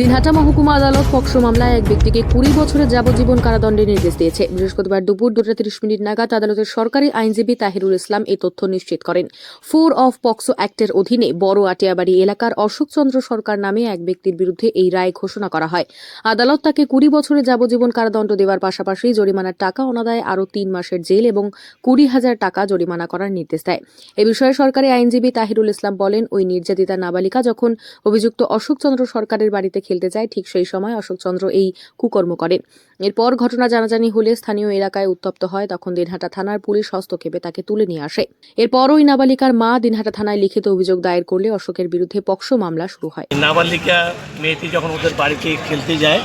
দিনহাটা মহকুমা আদালত পক্সো মামলায় এক ব্যক্তিকে কুড়ি বছরের যাবজ্জীবন কারাদণ্ডের নির্দেশ দিয়েছে। বৃহস্পতিবার দুপুর দুটা তিরিশ মিনিট নাগাদ আদালতের সরকারি আইনজীবী তাহিরুল ইসলাম এই তথ্য নিশ্চিত করেন। ফোর অফ পক্সো অ্যাক্টের অধীনে বড় আটিয়াবাড়ি এলাকার অশোক চন্দ্র সরকার নামে এক ব্যক্তির বিরুদ্ধে এই রায় ঘোষণা করা হয়। আদালত তাকে কুড়ি বছরের যাবজ্জীবন কারাদণ্ড দেওয়ার পাশাপাশি জরিমানার টাকা অনাদায়ে আরও তিন মাসের জেল এবং কুড়ি হাজার টাকা জরিমানা করার নির্দেশ দেয়। এ বিষয়ে সরকারি আইনজীবী তাহিরুল ইসলাম বলেন, ওই নির্যাতিতা নাবালিকা যখন অভিযুক্ত অশোক চন্দ্র সরকারের বাড়িতে খেলতে যায় ঠিক সেই সময় অশোকচন্দ্র এই কুকর্ম করে। এরপর ঘটনা জানাজানি হলে স্থানীয় এলাকায় উত্তপ্ত হয়, তখন দিনহাটা থানার পুলিশ হস্তক্ষেপে তাকে তুলে নিয়ে আসে। এরপর ওই নাবালিকার মা দিনহাটা থানায় লিখিত অভিযোগ দায়ের করলে অশোকের বিরুদ্ধে পক্সো মামলা শুরু হয়। নাবালিকা মেয়েটি যখন ওদের বাড়িতে খেলতে যায়,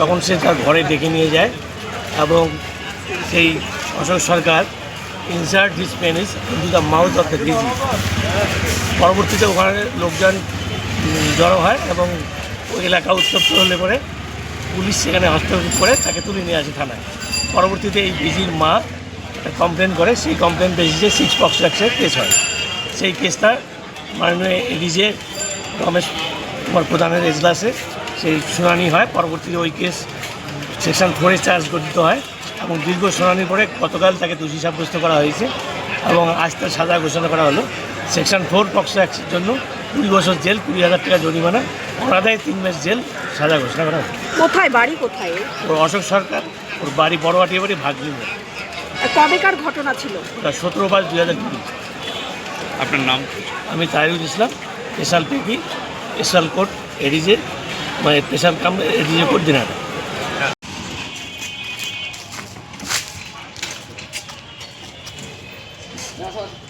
তখন সে তার ঘরে ডেকে নিয়ে যায় এবং সেই Ashok Sarkar insert his penis into the mouth of the DG পরবর্তীতে ওখানে লোকজন জড়ো হয় এবং ওই এলাকা উত্তপ্ত হলে পরে পুলিশ সেখানে হস্তক্ষেপ করে তাকে তুলে নিয়ে আসে থানায়। পরবর্তীতে এই ডিজির মা কমপ্লেন করে, সেই কমপ্লেন বেসিসে সিক্স পক্স অ্যাক্সের কেস হয়। সেই কেসটা মাননীয় এডিজে রমেশ কুমার প্রধানের এজলাসে সেই শুনানি হয়। পরবর্তীতে ওই কেস সেকশন ফোরে চার্জ গঠিত হয় এবং দীর্ঘ শুনানির পরে গতকাল তাকে দোষী সাব্যস্ত করা হয়েছে এবং আজ তার সাজা ঘোষণা করা হলো। সেকশন ফোর পক্স অ্যাক্টের জন্য কুড়ি বছর জেল, কুড়ি হাজার টাকা জরিমানা অনাদায় তিন মাস জেল সাজা ঘোষণা করা কোথায় বাড়ি কোথায়? ওর অশোক সরকার ওর বাড়ি বড় বড়বাটিয়া বাড়ি ভাগলি কবেকার ঘটনা ছিল? ওটা সতেরো পাঁচ দুই হাজার কুড়ি। আপনার নাম? আমি Tahirul Islam special PP special court ADJ মানে স্পেশাল কাম এডিজে কোর্ট দিনাটা Gracias.